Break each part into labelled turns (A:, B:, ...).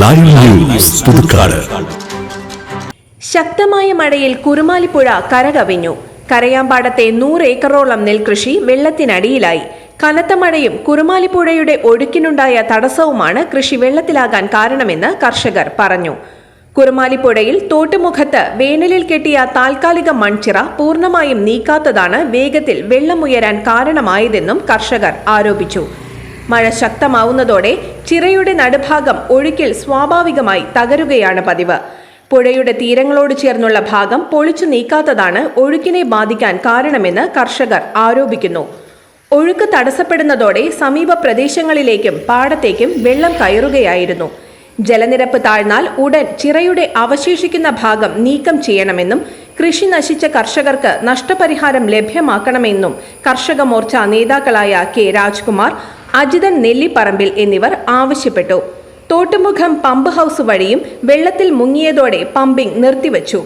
A: Live news Puthukkad
B: ശക്തമായ മഴയിൽ കുറുമാലിപ്പുഴ കരകവിഞ്ഞു. കരയാമ്പാടത്തെ നൂറ് ഏക്കറോളം നെൽകൃഷി വെള്ളത്തിനടിയിലായി. കനത്ത മഴയും കുറുമാലിപ്പുഴയുടെ ഒഴുക്കിനുണ്ടായ തടസ്സവുമാണ് കൃഷി വെള്ളത്തിലാകാൻ കാരണമെന്ന് കർഷകർ പറഞ്ഞു. കുറുമാലിപ്പുഴയിൽ തോട്ടുമുഖത്ത് വേനലിൽ കെട്ടിയ താൽക്കാലിക മൺചിറ പൂർണമായും നീക്കാത്തതാണ് വേഗത്തിൽ വെള്ളമുയരാൻ കാരണമായതെന്നും കർഷകർ ആരോപിച്ചു. മഴ ശക്തമാവുന്നതോടെ ചിറയുടെ നടുഭാഗം ഒഴുക്കിൽ സ്വാഭാവികമായി തകരുകയാണ് പതിവ്. പുഴയുടെ തീരങ്ങളോട് ചേർന്നുള്ള ഭാഗം പൊളിച്ചു നീക്കാത്തതാണ് ഒഴുക്കിനെ ബാധിക്കാൻ കാരണമെന്ന് കർഷകർ ആരോപിക്കുന്നു. ഒഴുക്ക് തടസ്സപ്പെടുന്നതോടെ സമീപ പ്രദേശങ്ങളിലേക്കും പാടത്തേക്കും വെള്ളം കയറുകയായിരുന്നു. ജലനിരപ്പ് താഴ്ന്നാൽ ഉടൻ ചിറയുടെ അവശേഷിക്കുന്ന ഭാഗം നീക്കം ചെയ്യണമെന്നും കൃഷി നശിച്ച കർഷകർക്ക് നഷ്ടപരിഹാരം ലഭ്യമാക്കണമെന്നും കർഷക മോർച്ച നേതാക്കളായ കെ രാജ്കുമാർ അജിതൻ നെല്ലിപ്പറമ്പിൽ എന്നിവർ ആവശ്യപ്പെട്ടു. തോട്ടുമുഖം പമ്പ് ഹൗസ് വഴിയും വെള്ളത്തിൽ മുങ്ങിയതോടെ പമ്പിംഗ് നിർത്തിവച്ചു.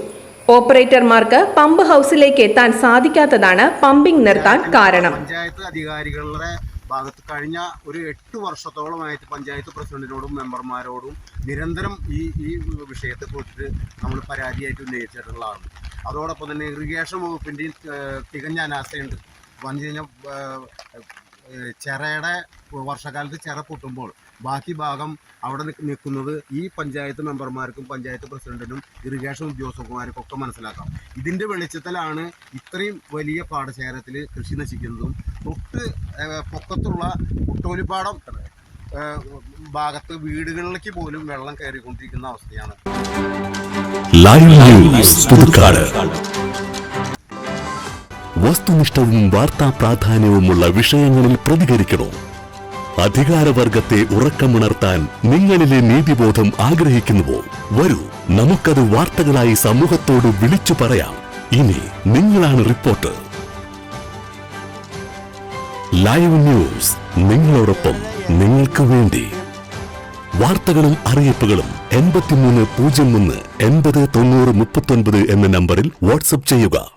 B: ഓപ്പറേറ്റർമാർക്ക് പമ്പ് ഹൗസിലേക്ക് എത്താൻ സാധിക്കാത്തതാണ് പമ്പിംഗ് നിർത്താൻ കാരണം.
C: പഞ്ചായത്ത് അധികാരികളുടെ ഭാഗത്ത് കഴിഞ്ഞ ഒരു എട്ട് വർഷത്തോളമായിട്ട് പഞ്ചായത്ത് പ്രസിഡന്റിനോടും മെമ്പർമാരോടും നിരന്തരം ഈ ഈ വിഷയത്തെ കുറിച്ചിട്ട് നമ്മൾ പരാതിയായിട്ട് ഉന്നയിച്ചിട്ടുള്ളതാണ്. അതോടൊപ്പം തന്നെ ഇറിഗേഷൻ വകുപ്പിന്റെയും തികഞ്ഞ അനാസ്ഥയുണ്ട്. വന്നു കഴിഞ്ഞാൽ ചിറയുടെ വർഷകാലത്ത് ചിറ പൊട്ടുമ്പോൾ ബാക്കി ഭാഗം അവിടെ നിൽക്കുന്നത് ഈ പഞ്ചായത്ത് മെമ്പർമാർക്കും പഞ്ചായത്ത് പ്രസിഡന്റിനും ഇറിഗേഷൻ ഉദ്യോഗസ്ഥന്മാർക്കും ഒക്കെ മനസ്സിലാക്കാം. ഇതിന്റെ വെളിച്ചത്തിലാണ് ഇത്രയും വലിയ പാടശേഖരത്തിൽ കൃഷി നശിക്കുന്നതും തൊട്ട് പൊക്കത്തുള്ള കുട്ടോലിപ്പാടം ഭാഗത്ത് വീടുകളിലേക്ക് പോലും വെള്ളം കയറിക്കൊണ്ടിരിക്കുന്ന അവസ്ഥയാണ്.
A: വസ്തുനിഷ്ഠവും വാർത്താ പ്രാധാന്യവുമുള്ള വിഷയങ്ങളിൽ പ്രതികരിക്കണോ? അധികാരവർഗത്തെ ഉറക്കമുണർത്താൻ നിങ്ങളിലെ നീതിബോധം ആഗ്രഹിക്കുന്നുവോ? വരൂ നമുക്കത് വാർത്തകളായി സമൂഹത്തോട് വിളിച്ചു പറയാം. ഇനി നിങ്ങളാണ് റിപ്പോർട്ടർ. ലൈവ് ന്യൂസ് നിങ്ങളോടൊപ്പം നിങ്ങൾക്ക് വേണ്ടി. വാർത്തകളും അറിയിപ്പുകളും എൺപത്തിമൂന്ന് പൂജ്യം ഒന്ന് എൺപത് തൊണ്ണൂറ് മുപ്പത്തൊൻപത് എന്ന നമ്പറിൽ വാട്സപ്പ് ചെയ്യുക.